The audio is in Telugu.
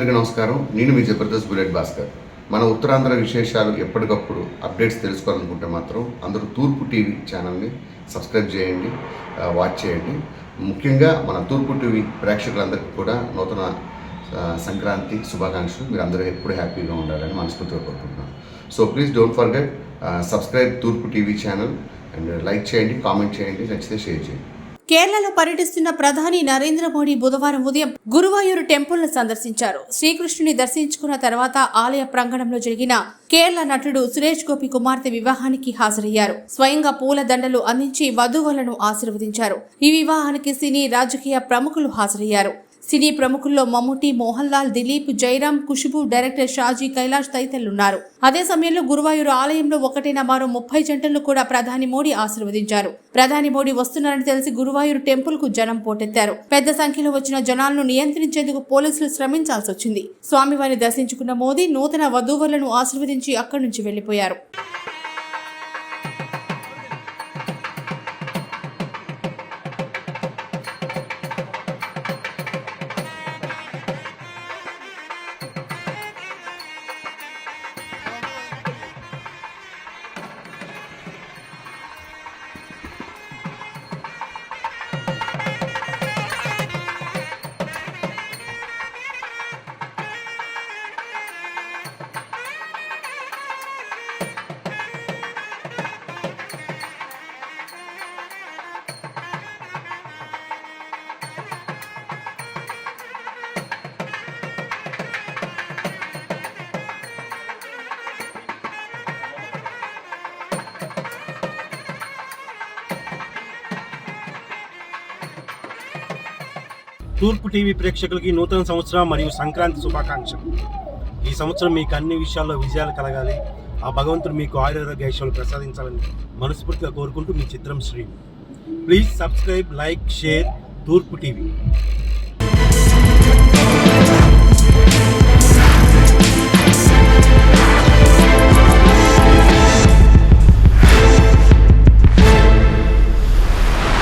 అందరికీ నమస్కారం. నేను మీ జబర్దస్త్ బుల్లెట్ భాస్కర్. మన ఉత్తరాంధ్ర విశేషాలు ఎప్పటికప్పుడు అప్డేట్స్ తెలుసుకోవాలనుకుంటే మాత్రం అందరూ తూర్పు టీవీ ఛానల్ని సబ్స్క్రైబ్ చేయండి వాచ్ చేయండి. ముఖ్యంగా మన తూర్పు టీవీ ప్రేక్షకులందరికీ కూడా నూతన సంక్రాంతి శుభాకాంక్షలు. మీరు అందరూ ఎప్పుడు హ్యాపీగా ఉండాలని మనస్ఫూర్తిగా కోరుకుంటున్నాను. So please don't forget subscribe Turpu TV channel and like చేయండి కామెంట్ చేయండి నచ్చితే షేర్ చేయండి. కేరళలో పర్యటిస్తున్న ప్రధాని నరేంద్ర మోడీ బుధవారం ఉదయం గురువాయూరు టెంపుల్ను సందర్శించారు. శ్రీకృష్ణుని దర్శించుకున్న తర్వాత ఆలయ ప్రాంగణంలో జరిగిన కేరళ నటుడు సురేష్ గోపి కుమార్తె వివాహానికి హాజరయ్యారు. స్వయంగా పూల దండలు అందించి వధువులను ఆశీర్వదించారు. ఈ వివాహానికి సినీ రాజకీయ ప్రముఖులు హాజరయ్యారు. సినీ ప్రముఖుల్లో మమ్ముటి మోహన్ లాల్ దిలీప్ జైరామ్ ఖుష్బు డైరెక్టర్ షాజీ కైలాష్ తదితరులున్నారు. అదే సమయంలో గురువాయూరు ఆలయంలో ఒకటైన మరో ముప్పై జంటలను కూడా ప్రధాని మోడీ ఆశీర్వదించారు. ప్రధాని మోడీ వస్తున్నారని తెలిసి గురువాయూరు టెంపుల్కు జనం పోటెత్తారు. పెద్ద సంఖ్యలో వచ్చిన జనాలను నియంత్రించేందుకు పోలీసులు శ్రమించాల్సి వచ్చింది. స్వామివారిని దర్శించుకున్న మోదీ నూతన వధూవరులను ఆశీర్వదించి అక్కడి నుంచి వెళ్ళిపోయారు తూర్పు టీవీ ప్రేక్షకులకి నూతన సంవత్సరం మరియు సంక్రాంతి శుభాకాంక్షలు. ఈ సంవత్సరం మీకు అన్ని విషయాల్లో విజయాలు కలగాలి. ఆ భగవంతుడు మీకు ఆయురారోగ్య ప్రసాదించాలని మనస్ఫూర్తిగా కోరుకుంటూ మీ చిత్రం Sri. Please subscribe like share Turpu TV.